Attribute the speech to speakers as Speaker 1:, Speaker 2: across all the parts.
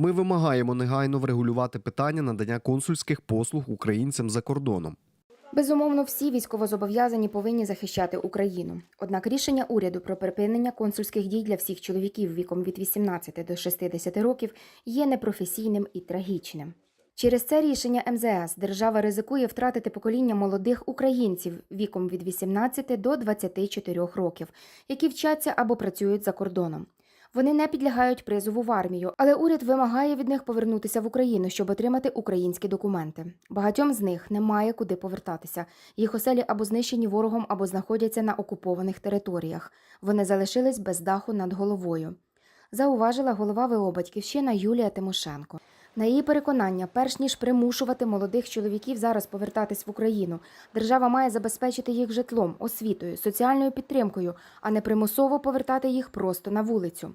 Speaker 1: Ми вимагаємо негайно врегулювати питання надання консульських послуг українцям за кордоном.
Speaker 2: Безумовно, всі військовозобов'язані повинні захищати Україну. Однак рішення уряду про припинення консульських дій для всіх чоловіків віком від 18 до 60 років є непрофесійним і трагічним. Через це рішення МЗС держава ризикує втратити покоління молодих українців віком від 18 до 24 років, які вчаться або працюють за кордоном. Вони не підлягають призову в армію, але уряд вимагає від них повернутися в Україну, щоб отримати українські документи. Багатьом з них немає куди повертатися. Їх оселі або знищені ворогом, або знаходяться на окупованих територіях. Вони залишились без даху над головою. Зауважила голова ВО Батьківщина Юлія Тимошенко. На її переконання, перш ніж примушувати молодих чоловіків зараз повертатись в Україну, держава має забезпечити їх житлом, освітою, соціальною підтримкою, а не примусово повертати їх просто на вулицю.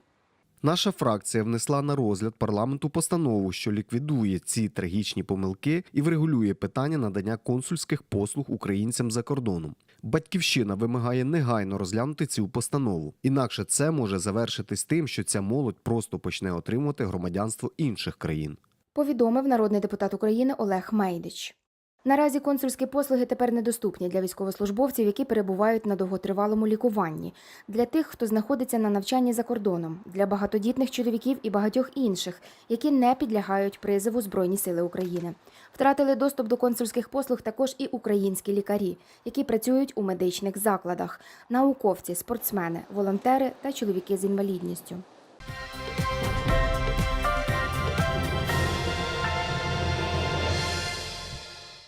Speaker 1: Наша фракція внесла на розгляд парламенту постанову, що ліквідує ці трагічні помилки і врегулює питання надання консульських послуг українцям за кордоном. Батьківщина вимагає негайно розглянути цю постанову. Інакше це може завершитись тим, що ця молодь просто почне отримувати громадянство інших країн.
Speaker 2: Повідомив народний депутат України Олег Мейдич. Наразі консульські послуги тепер недоступні для військовослужбовців, які перебувають на довготривалому лікуванні, для тих, хто знаходиться на навчанні за кордоном, для багатодітних чоловіків і багатьох інших, які не підлягають призову Збройні Сили України. Втратили доступ до консульських послуг також і українські лікарі, які працюють у медичних закладах, науковці, спортсмени, волонтери та чоловіки з інвалідністю.